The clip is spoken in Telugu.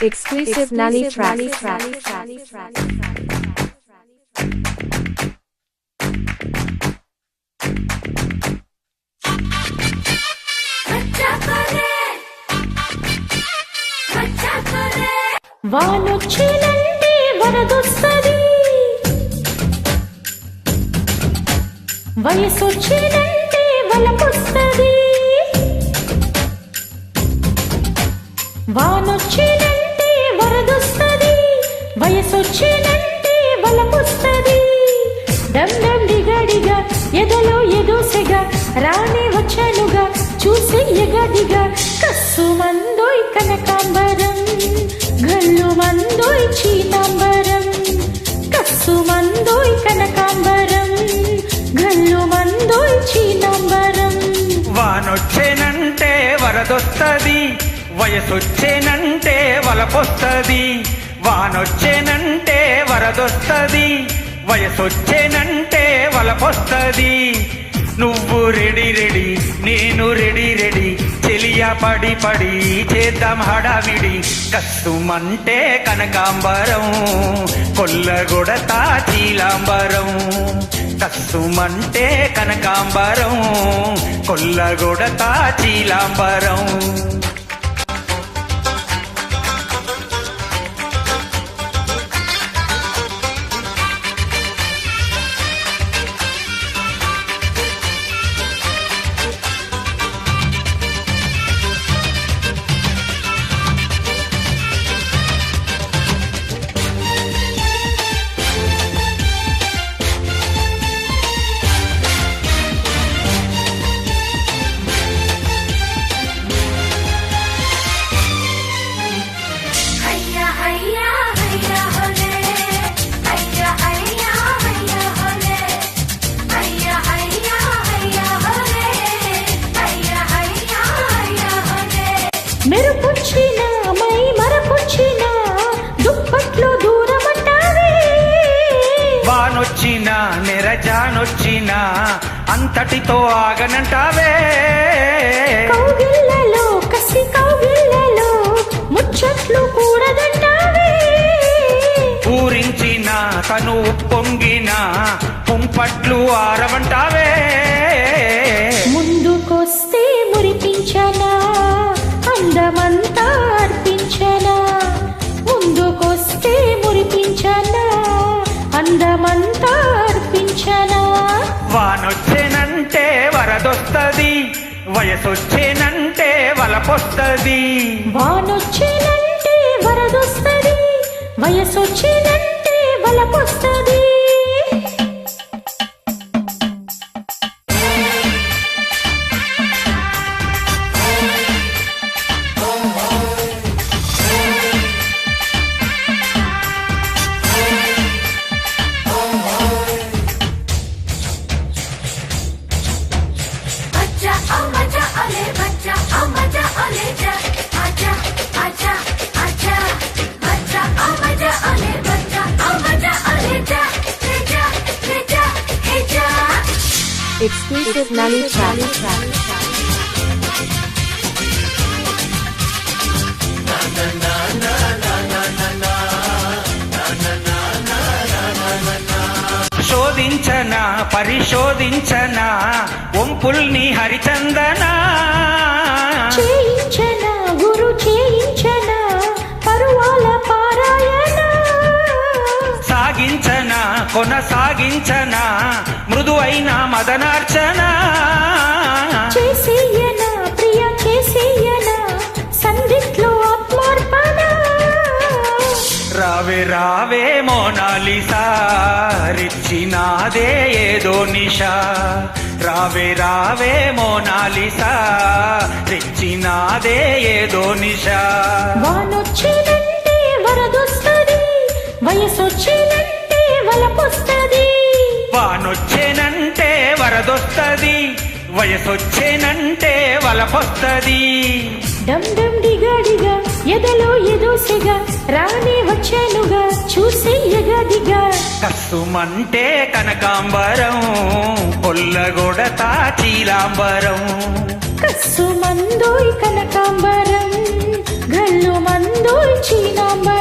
Exclusive Nani track. వానొచ్చినంటే వరదొస్తది. వయసొచ్చినంటే వలపొస్తది వానొచ్చినంటే ఎదలో ఎదోసెగా రాణి వచ్చానుగా చూసి ఎగదిగా కస్సు మందోయ్ కనకాంబరం గల్లు మందోయ్ చీతాంబరం కస్సు మందోయ్ కనకాంబరం గల్లు మందోయ్ చీతాంబరం. వానొచ్చేనంటే వరదొస్తది వయసొచ్చేనంటే వలపొస్తది వానొచ్చేనంటే వరదొస్తది వయసొచ్చేనంటే వలపొస్తుంది. నువ్వు రెడీ రెడీ నేను రెడీ రెడీ. చెలియా పడి పడి చేద్దాం హడావిడి. కస్తుమంటే కనకాంబరం కొల్లగొడతా చీలాంబరం. కస్తుమంటే కనకాంబరం కొల్లగొడతా చీలాంబరం. వానొచ్చిన నెరజానొచ్చిన అంతటితో ఆగనంటావే. కౌగిళ్ళలో కసి కౌగిళ్ళలో ముచ్చట్లు కూడదంటావే. పూరించిన తను పొంగిన పుంపట్లు ఆరవంటావే. అందమంతా అర్పించనా? వానొచ్చేనంటే వరదొస్తది వయసొచ్చేనంటే వలపొస్తది. Exclusive Nani track. శోధించన పరిశోధించన ఒంపుల్ని హరిచందన చేయించన గురు చేయించన పరువాల పారాయణ సాగించన కొనసాగించన అయిన మదనార్చన? చేసేయన ప్రియ చేసేయన? సందిట్లో ఆత్మార్పణ? రావే రావే మోనాలిసా రిచ్చినాదే ఏదో నిషా. రావే రావే మోనాలిసా రిచ్చినాదే ఏదో నిషా. వానొచ్చినంటే వరదొస్తది వయసొచ్చినంటే వలపొస్తది వయసొచ్చేనంటే వలపొస్తది. డమ్ డమ్ డిగాడిగా ఎదలో ఎదోసిగా రానే వచ్చానుగా చూసి ఎగదిగా కస్సుమంటే కనకాంబరం పొల్లగూడ తాచీలాంబరం. కస్సు మందోయ్ కనకాంబరం గల్లు మందోయ్ చీలాంబరం